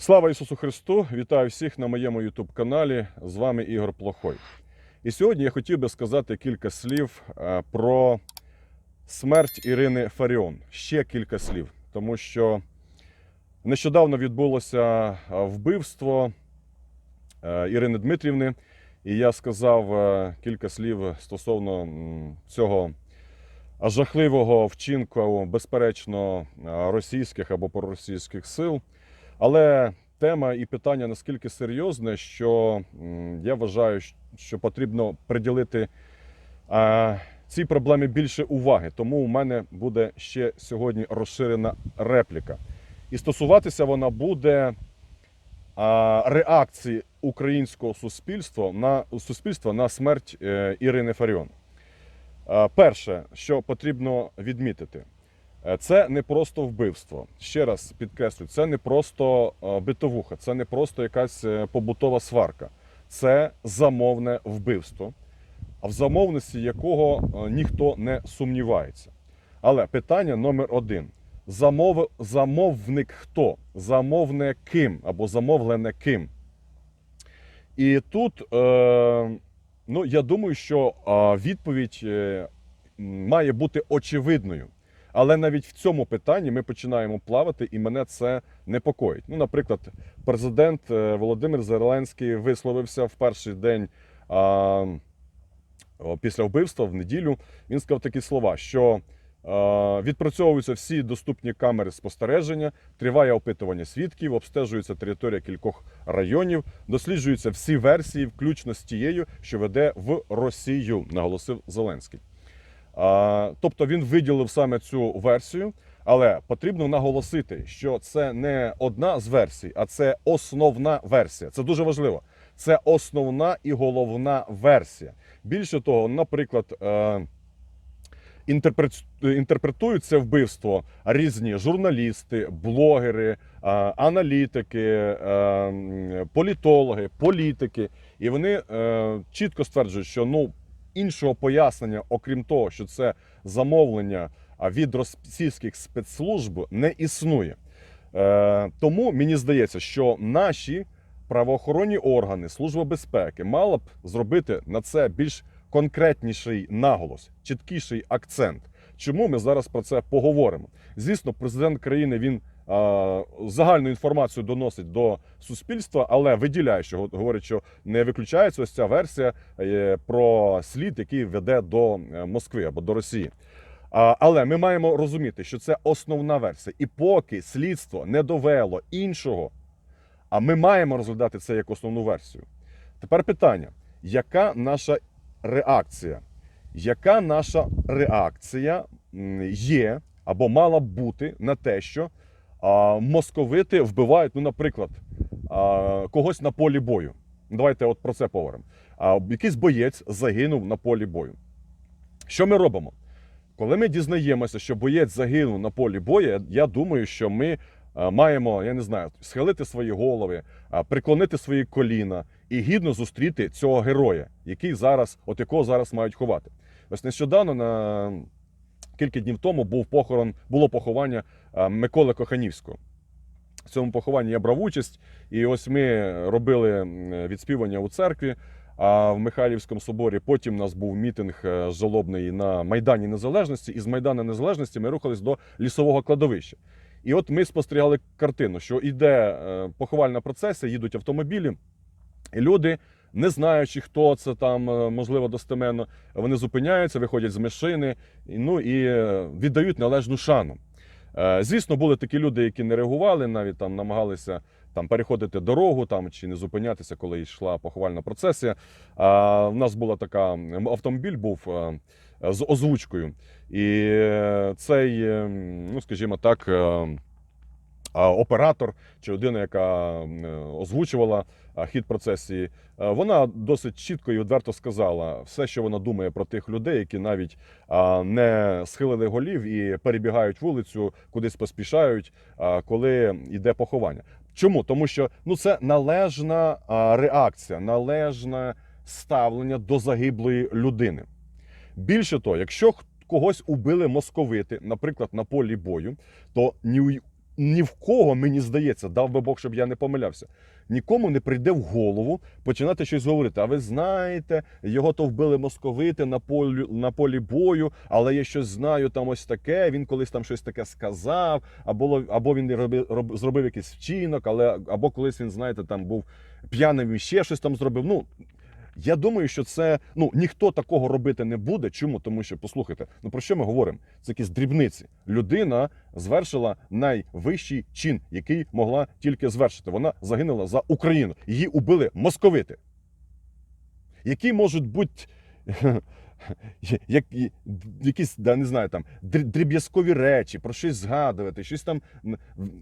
Слава Ісусу Христу! Вітаю всіх на моєму youtube каналі. З вами Ігор Плохой. І сьогодні я хотів би сказати кілька слів е, про смерть Ірини Фаріон. Ще кілька слів, тому що нещодавно відбулося е, вбивство е, Ірини Дмитрівни, і я сказав кілька слів стосовно цього жахливого вчинку, безперечно, російських або проросійських сил. Але тема і питання наскільки серйозне, що я вважаю, що потрібно приділити цій проблемі більше уваги. Тому у мене буде ще сьогодні розширена репліка. І стосуватися вона буде реакції українського суспільства на суспільства на смерть е, Ірини Фаріон. Перше, що потрібно відмітити, це не просто вбивство. Ще раз підкреслю, це не просто е, битовуха, це не просто якась е, побутова сварка, це замовне вбивство, а в замовності якого е, ніхто не сумнівається. Але питання номер один: Замов... замовник хто? Замовне ким або замовлене ким? І тут, е, ну, я думаю, що е, відповідь е, має бути очевидною. Але навіть в цьому питанні ми починаємо плавати, і мене це непокоїть. Ну, наприклад, президент е, Володимир Зеленський висловився в перший день а, після вбивства в неділю. Він сказав такі слова, що е, відпрацьовуються всі доступні камери спостереження, триває опитування свідків, обстежується територія кількох районів, досліджуються всі версії, включно з тією, що веде в Росію, наголосив Зеленський. Тобто він виділив саме цю версію, але потрібно наголосити, що це не одна з версій, а це основна версія. Це дуже важливо. Це основна і головна версія. Більше того, наприклад, е, інтерпретують це вбивство різні журналісти, блогери, е, аналітики, е, політологи, політики. І вони чітко стверджують, що ну іншого пояснення, окрім того, що це замовлення від російських спецслужб, не існує. Е, тому мені здається, що наші правоохоронні органи, Служба безпеки, мала б зробити на це більш конкретніший наголос, чіткіший акцент. Чому ми зараз про це поговоримо? Звісно, президент країни він загальну інформацію доносить до суспільства, але виділяє, що говорить, що не виключається ось ця версія е, про слід, який веде до е, Москви або до Росії. Але ми маємо розуміти, що це основна версія, і поки слідство не довело іншого, а ми маємо розглядати це як основну версію. Тепер питання: яка наша реакція? Яка наша реакція є або мала б бути на те, що московити вбивають, ну, наприклад, когось на полі бою? Давайте от про це поговоримо. А, якийсь боєць загинув на полі бою. Що ми робимо? Коли ми дізнаємося, що боєць загинув на полі бою, я думаю, що ми е, маємо, я не знаю, схилити свої голови, е, преклонити свої коліна і гідно зустріти цього героя, який зараз, от якого зараз мають ховати. Ось нещодавно на кілька днів тому був похорон, було поховання е, Миколи Коханівського. В цьому похованні я брав участь, і ось ми робили відспівання у церкві. А в Михайлівському соборі потім у нас був мітинг е, жалобний на Майдані Незалежності, і з Майдану Незалежності ми рухались до лісового кладовища. І от ми спостерігали картину, що йде е, поховальна процесія, їдуть автомобілі, і люди, не знаючи, хто це там, е, можливо, достеменно, вони зупиняються, виходять з машини, ну і е, віддають належну шану. Е, Звісно, були такі люди, які не реагували, навіть там намагалися там переходити дорогу там чи не зупинятися, коли йшла поховальна процесія. В нас була така автомобіль, був з озвучкою, і цей, е, ну скажімо так. Оператор чи людина, яка е, озвучувала хід процесії, е, вона досить чітко і відверто сказала все, що вона думає про тих людей, які навіть не схилили голів і перебігають вулицю, кудись поспішають, коли йде поховання. Чому? Тому що ну це належна реакція, належне ставлення до загиблої людини. Більше того, якщо когось убили московити, наприклад, на полі бою, то ні ні в кого, мені здається, дав би Бог, щоб я не помилявся. Нікому не прийде в голову починати щось говорити. А ви знаєте, його то вбили московити на полі, на полі бою, але я щось знаю там ось таке. Він колись там щось таке сказав, або, або він робив, роб, зробив якийсь вчинок, але або колись він, знаєте, там був п'яним і ще щось там зробив. Ну я думаю, що це ну ніхто такого робити не буде. Чому? Тому що послухайте, ну про що ми говоримо? Це якісь дрібниці. Людина звершила найвищий чин, який могла тільки звершити. Вона загинула за Україну. Її убили московити. Які можуть бути як, якісь, да, не знаю, там дріб'язкові речі, про щось згадувати, щось там.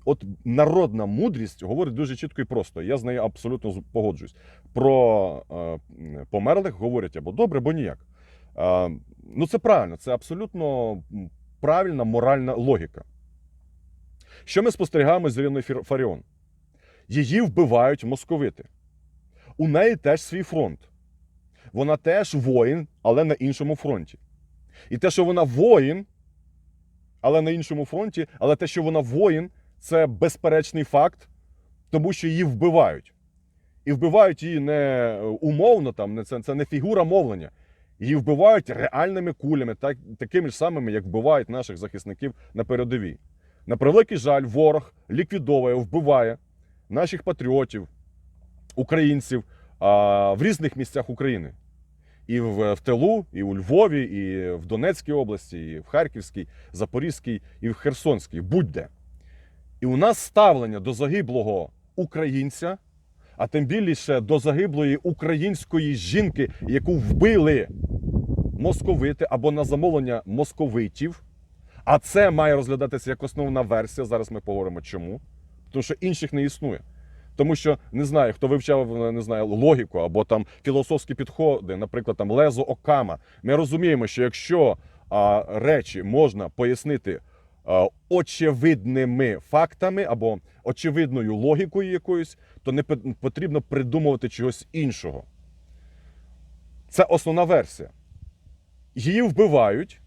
От народна мудрість говорить дуже чітко і просто. Я з нею абсолютно погоджуюсь. Про е, померлих говорять або добре, або ніяк. Е, ну, це правильно, це абсолютно правильна моральна логіка. Що ми спостерігаємо з Іриною Фаріон? Її вбивають московити. У неї теж свій фронт. Вона теж воїн, але на іншому фронті. І те, що вона воїн, але на іншому фронті, але те, що вона воїн, це безперечний факт, тому що її вбивають. І вбивають її не умовно, там, не, це, це не фігура мовлення. Її вбивають реальними кулями, так, такими ж самими, як вбивають наших захисників на передовій. На превеликий жаль, ворог ліквідовує, вбиває наших патріотів, українців в різних місцях України. І в, в Телу, і у Львові, і в Донецькій області, і в Харківській, Запорізькій, і в Херсонській, будь-де. І у нас ставлення до загиблого українця, а тим більше до загиблої української жінки, яку вбили московити або на замовлення московитів. А це має розглядатися як основна версія. Зараз ми поговоримо чому. Тому що інших не існує. Тому що не знаю, хто вивчав не знаю, логіку або там філософські підходи, наприклад, там лезо Окама. Ми розуміємо, що якщо а, речі можна пояснити а, очевидними фактами або очевидною логікою якоюсь, то не потрібно придумувати чогось іншого. Це основна версія. Її вбивають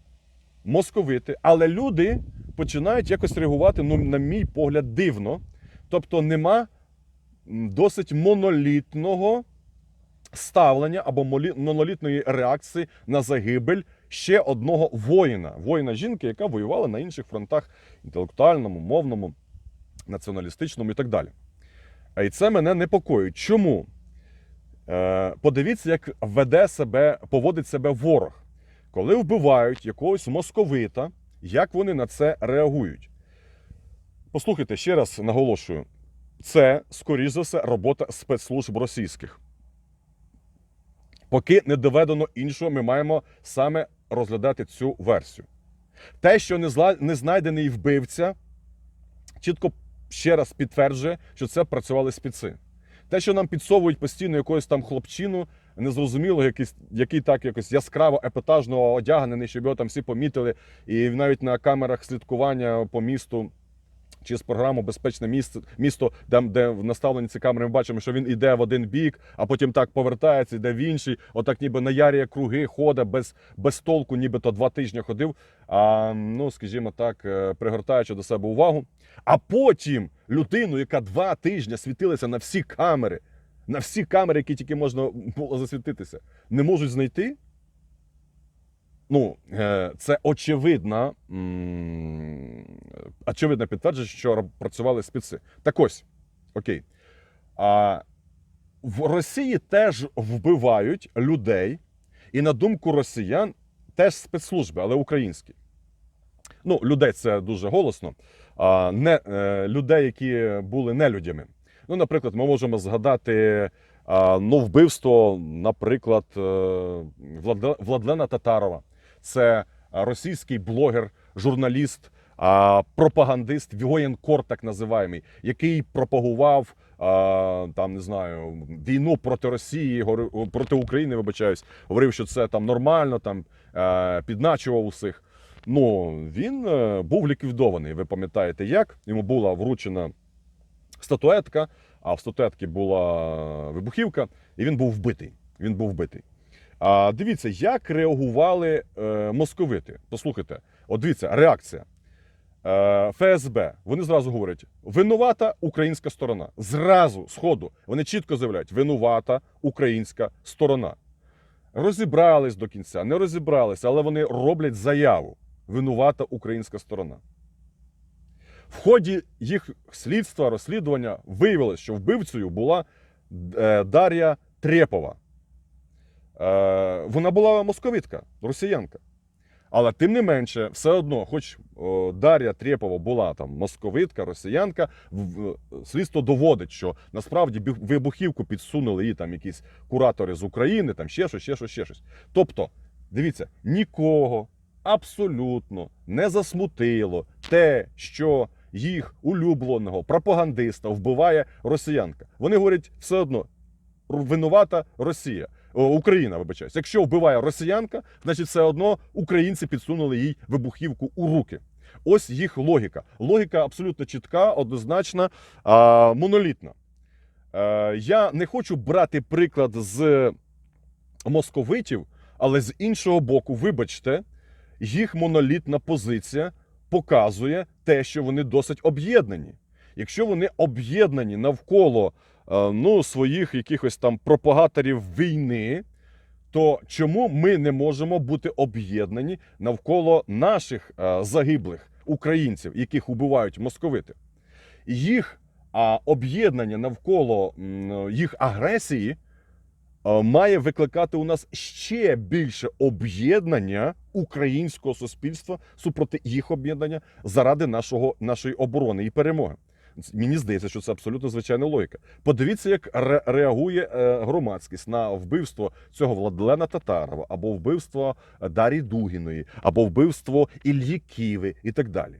московити, але люди починають якось реагувати, ну, на мій погляд, дивно. Тобто нема досить монолітного ставлення або монолітної реакції на загибель ще одного воїна, воїна жінки, яка воювала на інших фронтах інтелектуальному, мовному, націоналістичному і так далі. І це мене непокоїть. Чому? Е, подивіться, як веде себе, поводить себе ворог. Коли вбивають якогось московита, як вони на це реагують? Послухайте, ще раз наголошую: це, скоріш за все, робота спецслужб російських. Поки не доведено іншого, ми маємо саме розглядати цю версію. Те, що не, знайдений вбивця, чітко ще раз підтверджує, що це працювали спеці. Те, що нам підсовують постійно якогось там хлопчину, незрозуміло, якийсь, який так якось яскраво епатажно одягнений, щоб його там всі помітили, і навіть на камерах слідкування по місту. Чи з програму Безпечне місто, місто, де, де наставлені ці камери, ми бачимо, що він іде в один бік, а потім так повертається, йде в інший. Отак, ніби наярює круги, ходить без, без толку, нібито два тижні ходив. А, ну, скажімо так, е, пригортаючи до себе увагу. А потім людину, яка два тижні світилася на всі камери, на всі камери, які тільки можна було засвітитися, не можуть знайти. Ну, е, це очевидна, очевидне підтвердження, що працювали спеці. Так ось, окей. А в Росії теж вбивають людей, і на думку росіян, теж спецслужби, але українські. Ну, людей це дуже голосно. А, не, е, людей, які були нелюдями. Ну, наприклад, ми можемо згадати ну, вбивство, наприклад, е, Владлена Татарова. Це російський блогер, журналіст, пропагандист, воєнкор, так називаємий, який пропагував там, не знаю, війну проти Росії, проти України, вибачаюсь, говорив, що це там нормально, там е, підначував усіх. Ну, він е, був ліквідований. Ви пам'ятаєте, як йому була вручена статуетка, а в статуетці була вибухівка, і він був вбитий. Він був вбитий. А дивіться, як реагували е, московити. Послухайте, от дивіться, реакція. е, ФСБ, вони зразу говорять: винувата українська сторона. Зразу, сходу, вони чітко заявляють: винувата українська сторона. Розібрались до кінця, не розібрались, але вони роблять заяву. Винувата українська сторона. В ході їх слідства, розслідування виявилось, що вбивцею була е, Дар'я Трєпова. Е, вона була московитка, росіянка. Але тим не менше, все одно, хоч Дар'я Трєпова була там московитка, росіянка, слідство доводить, що насправді вибухівку підсунули їй там якісь куратори з України, там ще щось, ще щось, ще щось. Тобто, дивіться, нікого абсолютно не засмутило те, що їх улюбленого пропагандиста вбиває росіянка. Вони говорять все одно винувата Росія. Україна, вибачаюсь. Якщо вбиває росіянка, значить все одно українці підсунули їй вибухівку у руки. Ось їх логіка. Логіка абсолютно чітка, однозначна, а, монолітна. Е, я не хочу брати приклад з московитів, але з іншого боку, вибачте, їх монолітна позиція показує те, що вони досить об'єднані. Якщо вони об'єднані навколо ну, своїх якихось там пропагаторів війни, то чому ми не можемо бути об'єднані навколо наших е, загиблих українців, яких убивають московити? Їх об'єднання навколо їх агресії е, має викликати у нас ще більше об'єднання українського суспільства супроти їх об'єднання заради нашого, нашої оборони і перемоги. Мені здається, що це абсолютно звичайна логіка. Подивіться, як ре- реагує е, громадськість на вбивство цього Владлена Татарова, або вбивство Дарі Дугіної, або вбивство Ільї Ківи і так далі.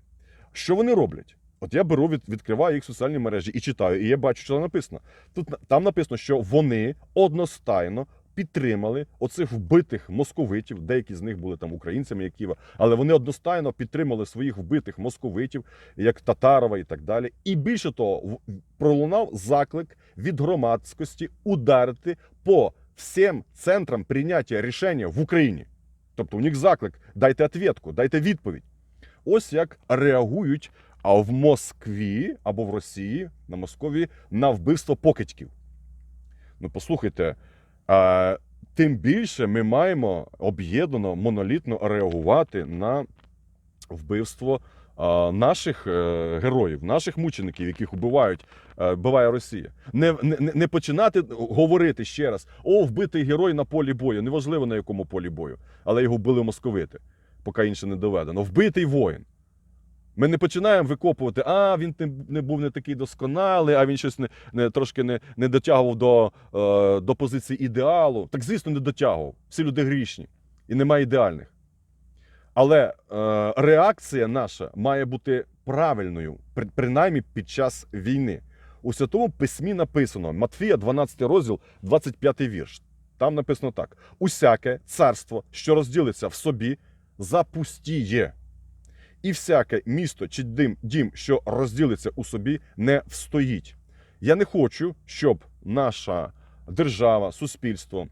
Що вони роблять? От я беру, від, відкриваю їх соціальні мережі і читаю, і я бачу, що там написано. Тут там написано, що вони одностайно підтримали оцих вбитих московитів. Деякі з них були там українцями, як Ківа, але вони одностайно підтримали своїх вбитих московитів, як Татарова і так далі. І більше того, пролунав заклик від громадськості ударити по всім центрам прийняття рішення в Україні. Тобто у них заклик: дайте відповідь, дайте відповідь. Ось як реагують а в Москві або в Росії на Москові на вбивство покидьків. Ну, послухайте, тим більше ми маємо об'єднано, монолітно реагувати на вбивство наших е, героїв, наших мучеників, яких вбивають, е, вбиває Росія. Не, не- не починати говорити ще раз: о, вбитий герой на полі бою. Неважливо на якому полі бою, але його вбили московити, поки інше не доведено. Вбитий воїн. Ми не починаємо викопувати, а він не, був не такий досконалий, а він щось не, не трошки не, не дотягував до, е, до позиції ідеалу. Так, звісно, не дотягував. Всі люди грішні і немає ідеальних. Але е, реакція наша має бути правильною, при- принаймні під час війни. У святому письмі написано Матфія, 12 розділ, 25 вірш. Там написано так: усяке царство, що розділиться в собі, запустіє. І всяке місто чи дим, дім, що розділиться у собі, не встоїть. Я не хочу, щоб наша держава, суспільство,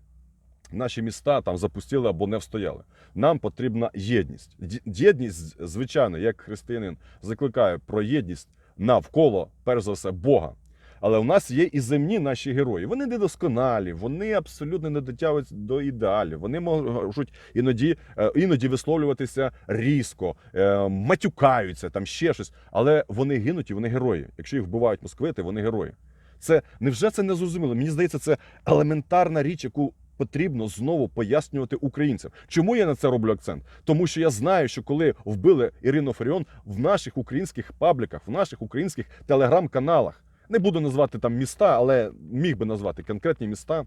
наші міста там запустили або не встояли. Нам потрібна єдність. Єдність, звичайно, як християнин, закликає про єдність навколо, перш за все, Бога. Але у нас є і земні наші герої. Вони недосконалі, вони абсолютно не дотягують до ідеалів. Вони можуть іноді, е, іноді висловлюватися різко, е, матюкаються, там ще щось. Але вони гинуть і вони герої. Якщо їх вбивають москвити, вони герої. Це невже це не зрозуміло? Мені здається, це елементарна річ, яку потрібно знову пояснювати українцям. Чому я на це роблю акцент? Тому що я знаю, що коли вбили Ірину Фаріон в наших українських пабліках, в наших українських телеграм-каналах, не буду назвати там міста, але міг би назвати конкретні міста.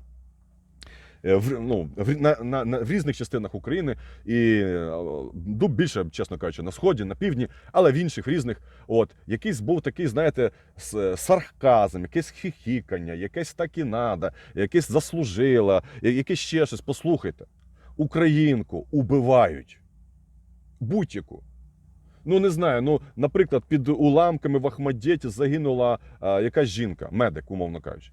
е, В, ну, в, на, на, на, в різних частинах України і е, ну, більше, чесно кажучи, на сході, на півдні, але в інших в різних. От якийсь був такий, знаєте, сарказм, якесь хихікання, якесь так і надо, якесь заслужила, якесь ще щось. Послухайте, українку убивають будь-яку. Ну не знаю. Ну, наприклад, під уламками в Ахмадєті загинула а, якась жінка, медик, умовно кажучи.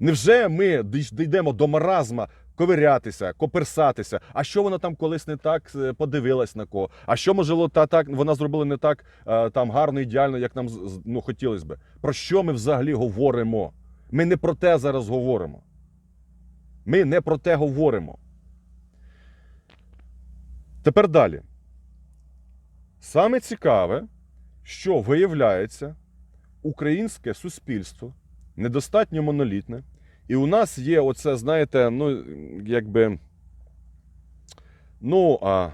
Невже ми дійдемо до маразма ковирятися, коперсатися? А що вона там колись не так е, подивилась на кого? А що можливо та так вона зробила не так е, там гарно, ідеально, як нам ну, хотілося би? Про що ми взагалі говоримо? Ми не про те зараз говоримо. Ми не про те говоримо. Тепер далі. Саме цікаве, що виявляється, українське суспільство недостатньо монолітне. І у нас є оце, знаєте, ну, якби. Ну, а,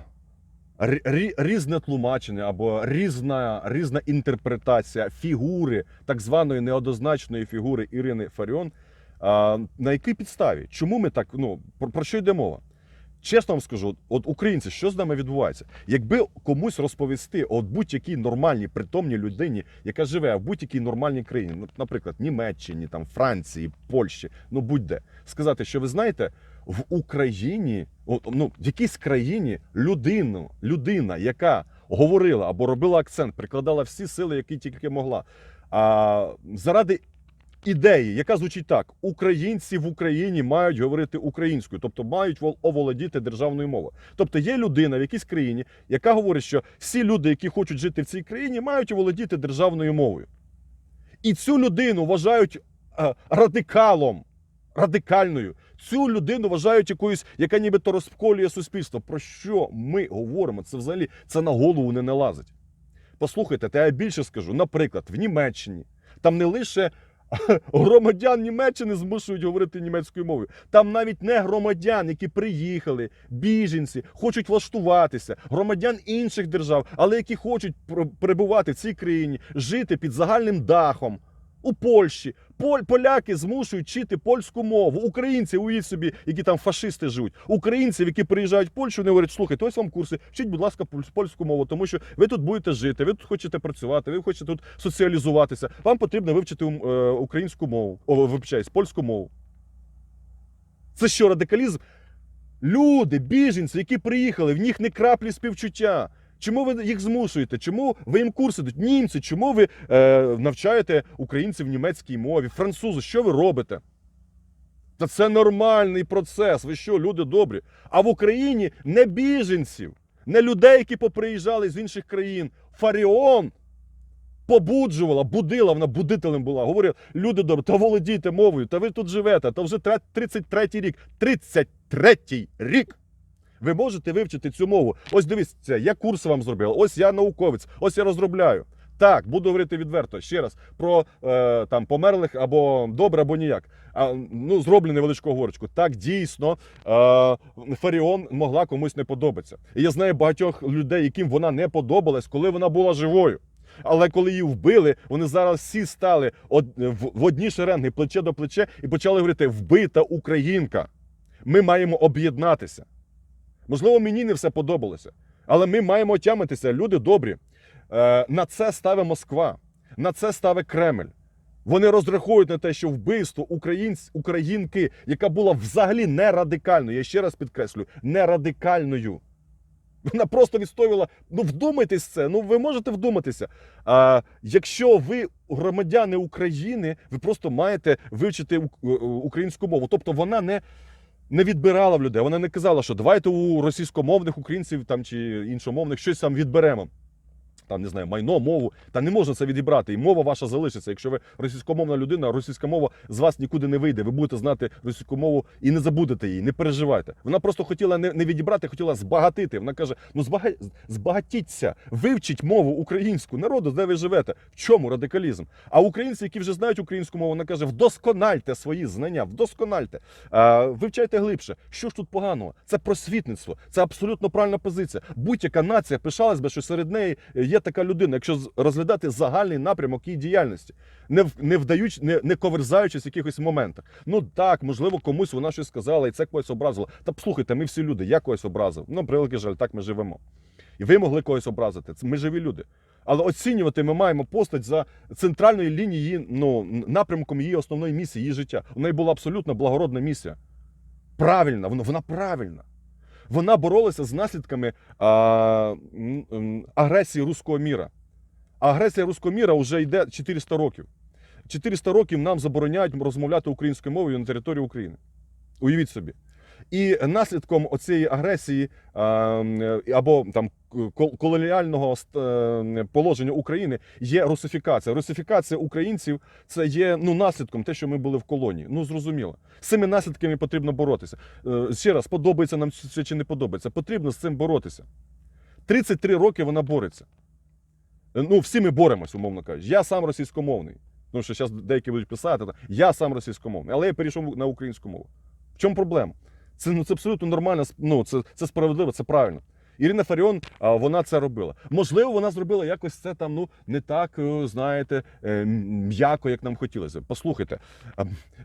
рі- рі- різне тлумачення або різна, різна інтерпретація фігури, так званої неоднозначної фігури Ірини Фаріон. А, на якій підставі? Чому ми так? Ну, про, про що йде мова? Чесно вам скажу, от українці, що з нами відбувається? Якби комусь розповісти, от будь-якій нормальній, притомній людині, яка живе в будь-якій нормальній країні, ну, наприклад, Німеччині, там, Франції, Польщі, ну будь-де, сказати, що ви знаєте, в Україні, ну, в якійсь країні людину, людина, яка говорила або робила акцент, прикладала всі сили, які тільки могла. А, заради ідеї, яка звучить так: українці в Україні мають говорити українською, тобто мають вол- оволодіти державною мовою. Тобто є людина в якійсь країні, яка говорить, що всі люди, які хочуть жити в цій країні, мають оволодіти державною мовою. І цю людину вважають е, радикалом, радикальною. Цю людину вважають якоюсь, яка нібито розколює суспільство. Про що ми говоримо? Це взагалі це на голову не налазить. Послухайте, та я більше скажу. Наприклад, в Німеччині там не лише громадян Німеччини змушують говорити німецькою мовою. Там навіть не громадян, які приїхали, біженці, хочуть влаштуватися, громадян інших держав, але які хочуть перебувати в цій країні, жити під загальним дахом. У Польщі Поль, поляки змушують вчити польську мову. Українці, уявіть собі, які там фашисти живуть. Українців, які приїжджають в Польщу, вони говорять, слухайте, ось вам курси, вчіть, будь ласка, польсь- польську мову, тому що ви тут будете жити, ви тут хочете працювати, ви хочете тут соціалізуватися. Вам потрібно вивчити е, українську мову, о, вибачаюсь, польську мову. Це що, радикалізм? Люди, біженці, які приїхали, в них не краплі співчуття. Чому ви їх змушуєте? Чому ви їм курси дають? Німці, чому ви е, навчаєте українців німецькій мові, французи? Що ви робите? Та це нормальний процес. Ви що, люди добрі? А в Україні не біженців, не людей, які поприїжджали з інших країн. Фаріон побуджувала, будила, вона будителем була. Говорила, люди добрі, та володійте мовою, та ви тут живете, та вже тре- 33-й рік. 33-й рік! Ви можете вивчити цю мову. Ось дивіться, я курс вам зробив, ось я науковець, ось я розробляю. Так, буду говорити відверто ще раз про е, там померлих або добре, або ніяк. А, ну, зроблю невеличку оговорочку. Так, дійсно, е, Фаріон могла комусь не подобатися. І я знаю багатьох людей, яким вона не подобалась, коли вона була живою. Але коли її вбили, вони зараз всі стали в одні шеренги, плече до плече, і почали говорити: вбита українка. Ми маємо об'єднатися. Можливо, мені не все подобалося, але ми маємо отямитися. Люди добрі. Е, на це ставить Москва, на це ставить Кремль. Вони розраховують на те, що вбивство українць, українки, яка була взагалі не радикальною, я ще раз підкреслю, не радикальною. Вона просто відстоювала. Ну, вдумайтесь це. Ну, ви можете вдуматися. А, якщо ви громадяни України, ви просто маєте вивчити е, українську мову. Тобто вона не, не відбирала в людей. Вона не казала, що давайте у російськомовних українців там чи іншомовних щось там відберемо. Там не знаю, майно, мову. Та не можна це відібрати. І мова ваша залишиться. Якщо ви російськомовна людина, російська мова з вас нікуди не вийде. Ви будете знати російську мову і не забудете її. Не переживайте. Вона просто хотіла не, не відібрати, хотіла збагатити. Вона каже: ну збага... збагатіться, вивчіть мову українську народу, де ви живете. В чому радикалізм? А українці, які вже знають українську мову, вона каже: вдоскональте свої знання, вдоскональте, а, вивчайте глибше. Що ж тут поганого? Це просвітництво, це абсолютно правильна позиція. Будь-яка нація пишалась би, що серед неї є така людина, якщо розглядати загальний напрямок її діяльності, не не вдаючи, не, не коверзаючись в якихось моментах. Ну так, можливо, комусь вона щось сказала, і це когось образило. Та слухайте, ми всі люди, я когось образив. Ну, превеликий жаль, так ми живемо. І ви могли когось образити. Ми живі люди. Але оцінювати ми маємо постать за центральною лінією, ну, напрямком її основної місії, її життя. У неї була абсолютно благородна місія. Правильна, вона, вона правильна. Вона боролася з наслідками а, агресії руського міра. А агресія руського міра вже йде 400 років. 400 років нам забороняють розмовляти українською мовою на території України. Уявіть собі. І наслідком оцієї агресії або там колоніального е, положення України є русифікація. Русифікація українців це є ну наслідком те, що ми були в колонії. Ну зрозуміло. З цими наслідками потрібно боротися. Е, Ще раз, подобається нам це чи не подобається. Потрібно з цим боротися. 33 роки вона бореться. Е, Ну, всі ми боремось, умовно кажучи. Я сам російськомовний. Тому що зараз деякі будуть писати, я сам російськомовний, але я перейшов на українську мову. В чому проблема? Це, ну, це абсолютно нормально, ну, це, це справедливо, це правильно. Ірина Фаріон, а, вона це робила. Можливо, вона зробила якось це там, ну, не так, е, знаєте, е, м'яко, як нам хотілося. Послухайте,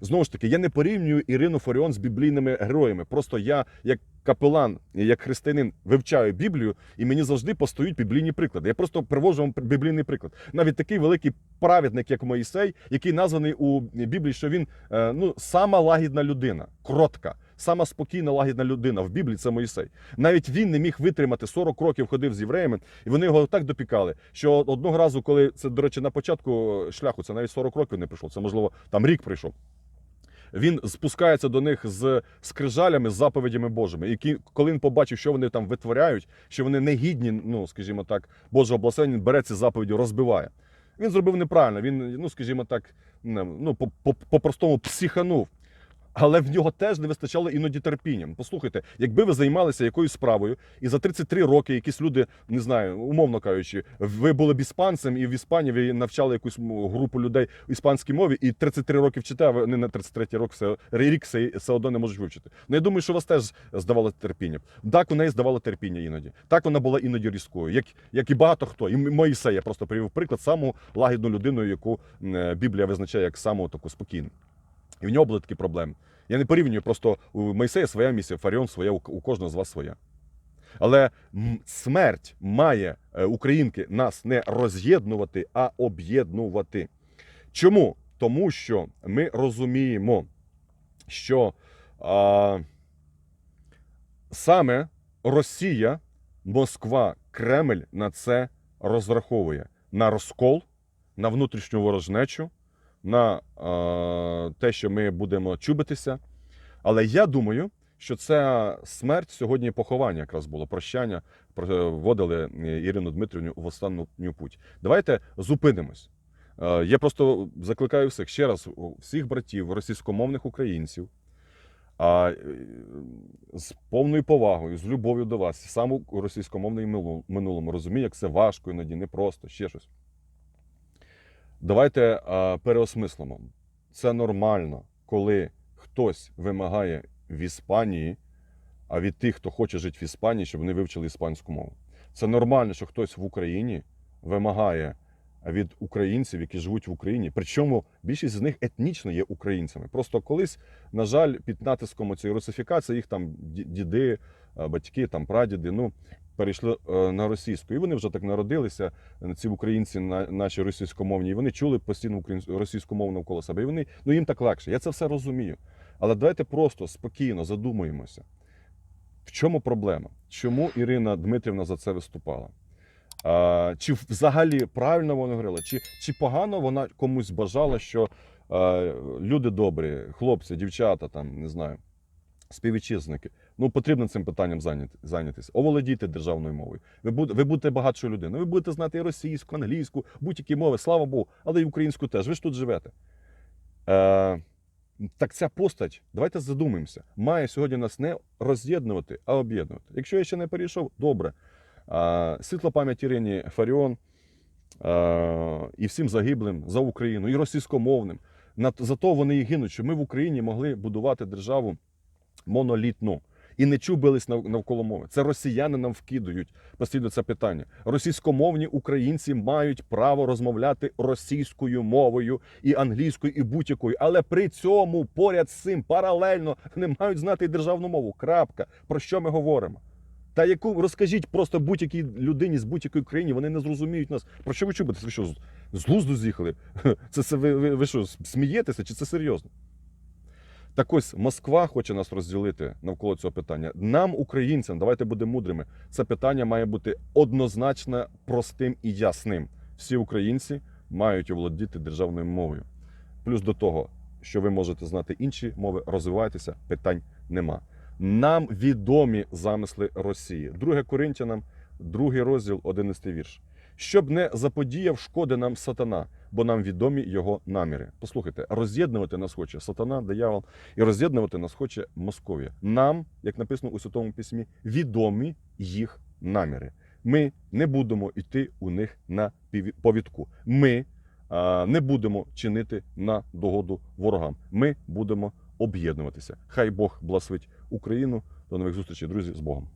знову ж таки, я не порівнюю Ірину Фаріон з біблійними героями. Просто я, як капелан, як християнин, вивчаю Біблію, і мені завжди постають біблійні приклади. Я просто привожу вам біблійний приклад. Навіть такий великий праведник, як Моїсей, який названий у Біблії, що він е, ну, сама лагідна людина, кротка. Сама спокійна лагідна людина в Біблії це Моїсей. Навіть він не міг витримати 40 років ходив з євреями, і вони його так допікали, що одного разу, коли це, до речі, на початку шляху, це навіть 40 років не прийшло, це можливо там рік прийшов. Він спускається до них з скрижалями, з заповідями Божими. Які, коли він побачив, що вони там витворяють, що вони не гідні, ну скажімо так, Божого благословення, він бере ці заповіді, розбиває. Він зробив неправильно. Він, ну скажімо так, ну по- по-простому психанув. Але в нього теж не вистачало іноді терпіння. Послухайте, якби ви займалися якоюсь справою, і за 33 роки якісь люди, не знаю, умовно кажучи, ви були б іспанцем, і в Іспанії ви навчали якусь групу людей іспанській мові, і 33 роки вчите, а вони на 33 рік все, рік все, все одно не можуть вивчити. Ну я думаю, що вас теж здавало терпіння. Так, у неї здавало терпіння іноді. Так вона була іноді різкою, як, як і багато хто. І Моїсей я просто привів приклад саму лагідну людину, яку е, Біблія визначає як саму таку спокійну. І в нього були такі проблеми. Я не порівнюю, просто у Мойсея своя місія, Фаріон своя, у кожного з вас своя. Але смерть має е, українки нас не роз'єднувати, а об'єднувати. Чому? Тому що ми розуміємо, що а, саме Росія, Москва, Кремль на це розраховує на розкол, на внутрішню ворожнечу, на е, те, що ми будемо чубитися. Але я думаю, що це смерть сьогодні поховання якраз було прощання. Проводили Ірину Дмитрівну в останню путь. Давайте зупинимось. Е, Я просто закликаю всіх ще раз всіх братів, російськомовних українців. А е, з повною повагою, з любов'ю до вас, сам у російськомовний минулому розумію, як це важко, іноді непросто, ще щось. Давайте переосмислимо. Це нормально, коли хтось вимагає в Іспанії, а від тих, хто хоче жити в Іспанії, щоб вони вивчили іспанську мову. Це нормально, що хтось в Україні вимагає від українців, які живуть в Україні. Причому більшість з них етнічно є українцями. Просто колись, на жаль, під натиском цієї русифікації їх там ді- діди, батьки, там прадіди, ну. Перейшли е, на російську, і вони вже так народилися. е, Ці українці, на- наші російськомовні, і вони чули постійно російську мову навколо себе. І вони ну їм так легше. Я це все розумію. Але давайте просто спокійно задумаємося, в чому проблема? Чому Ірина Дмитрівна за це виступала? А, чи взагалі правильно вона говорила, чи, чи погано вона комусь бажала, що а, люди добрі, хлопці, дівчата, там не знаю, співвітчизники, ну потрібно цим питанням зайняти, зайнятися. Оволодійте державною мовою. Ви будете, ви будете багатшою людиною. Ви будете знати і російську, англійську, будь-які мови, слава Богу, але і українську теж. Ви ж тут живете. Е, так ця постать, давайте задумаємося, має сьогодні нас не роз'єднувати, а об'єднувати. Якщо я ще не перейшов, добре. А, світла пам'ять Ірині Фаріон а, і всім загиблим за Україну, і російськомовним. Зато вони і гинуть, що ми в Україні могли будувати державу монолітну. І не чубились навколо мови. Це росіяни нам вкидують постійно це питання. Російськомовні українці мають право розмовляти російською мовою і англійською, і будь-якою. Але при цьому поряд з цим паралельно вони мають знати і державну мову. Крапка. Про що ми говоримо? Та яку розкажіть просто будь-якій людині з будь-якої країни, вони не зрозуміють нас. Про що ви чубитесь? Ви що з глузду з'їхали? Це, це ви, ви, ви що, смієтеся чи це серйозно? Так ось Москва хоче нас розділити навколо цього питання. Нам, українцям, давайте будемо мудрими. Це питання має бути однозначно простим і ясним. Всі українці мають оволодіти державною мовою. плюс до того, що ви можете знати інші мови, розвивайтеся, питань нема. Нам відомі замисли Росії. Друге Коринтянам, другий розділ, 11 вірш. Щоб не заподіяв шкоди нам сатана, бо нам відомі його наміри. Послухайте, роз'єднувати нас хоче сатана, диявол, і роз'єднувати нас хоче Московія. Нам, як написано у Святому Письмі, відомі їх наміри. Ми не будемо йти у них на повідку. Ми а, не будемо чинити на догоду ворогам. Ми будемо об'єднуватися. Хай Бог благословить Україну. До нових зустрічей, друзі, з Богом.